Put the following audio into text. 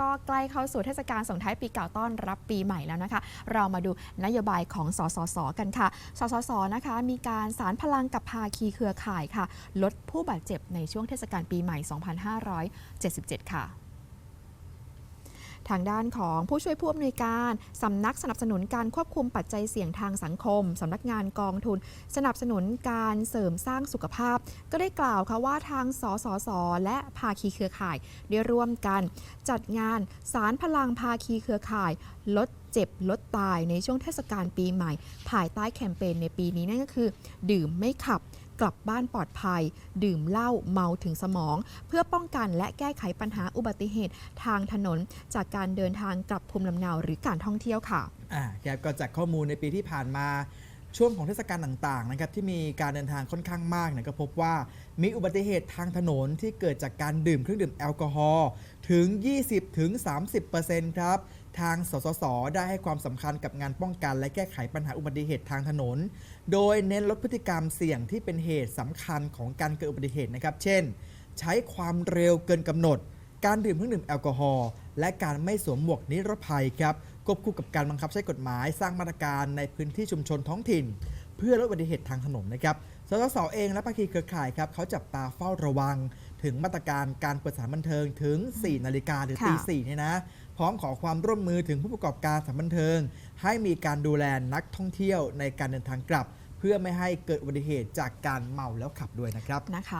ก็ใกล้เข้าสู่เทศกาลส่งท้ายปีเก่าต้อนรับปีใหม่แล้วนะคะ เรามาดูนโยบายของสสส กันค่ะ สสส นะคะ มีการสารพลังกับภาคีเครือข่ายค่ะ ลดผู้บาดเจ็บในช่วงเทศกาลปีใหม่ 2577 ค่ะ ทางด้านของผู้ช่วยผู้อำนวยการสำนักสนับสนุนการควบคุมปัจจัยเสี่ยงทางสังคมสำนักงานกองทุน สนับสนุนการเสริมสร้างสุขภาพ ก็ได้กล่าวค่ะว่าทางสสส และภาคีเครือข่ายได้ร่วมกัน จัดงานสารพลังภาคีเครือข่ายลดเจ็บลดตายในช่วงเทศกาลปีใหม่ ภายใต้แคมเปญในปีนี้นั่นก็คือ ดื่มไม่ขับ กลับบ้านปลอดภัย ดื่มเหล้าเมาถึงสมอง เพื่อป้องกันและแก้ไขปัญหาอุบัติเหตุทางถนน จากการเดินทางกลับภูมิลำเนาหรือการท่องเที่ยวค่ะอ่าครับก็จากข้อมูลในปีที่ผ่านมาช่วงของเทศกาลต่างๆนะครับที่มีการเดินทางค่อนข้างมากเนี่ยก็พบว่ามีอุบัติเหตุทางถนนที่เกิดจากการดื่มเครื่องดื่มแอลกอฮอล์ถึง 20-30%ครับ ทางสสส ได้ให้ความสำคัญกับงานป้องกัน และแก้ไขปัญหาอุบัติเหตุทางถนน โดยเน้นลดพฤติกรรมเสี่ยงที่เป็นเหตุสำคัญของการเกิดอุบัติเหตุนะครับ เช่น ใช้ความเร็วเกินกำหนด การดื่มเครื่องดื่มแอลกอฮอล์และการไม่สวมหมวกนิรภัยครับควบคู่กับการบังคับใช้กฎหมาย สร้างมาตรการในพื้นที่ชุมชนท้องถิ่น เพื่อลดอุบัติเหตุทางถนนนะครับ สสสเองและภาคีเครือข่ายครับเขาจับตาเฝ้าระวัง ถึงมาตรการการเปิดสถานบันเทิงถึง 4 นาฬิกาหรือค่ะตีสี่เนี่ยนะพร้อมขอความร่วมมือถึงผู้ประกอบการสถานบันเทิง ให้มีการดูแลนักท่องเที่ยวในการเดินทางกลับ เพื่อไม่ให้เกิดอุบัติเหตุจากการเมาแล้วขับด้วยนะครับนะคะ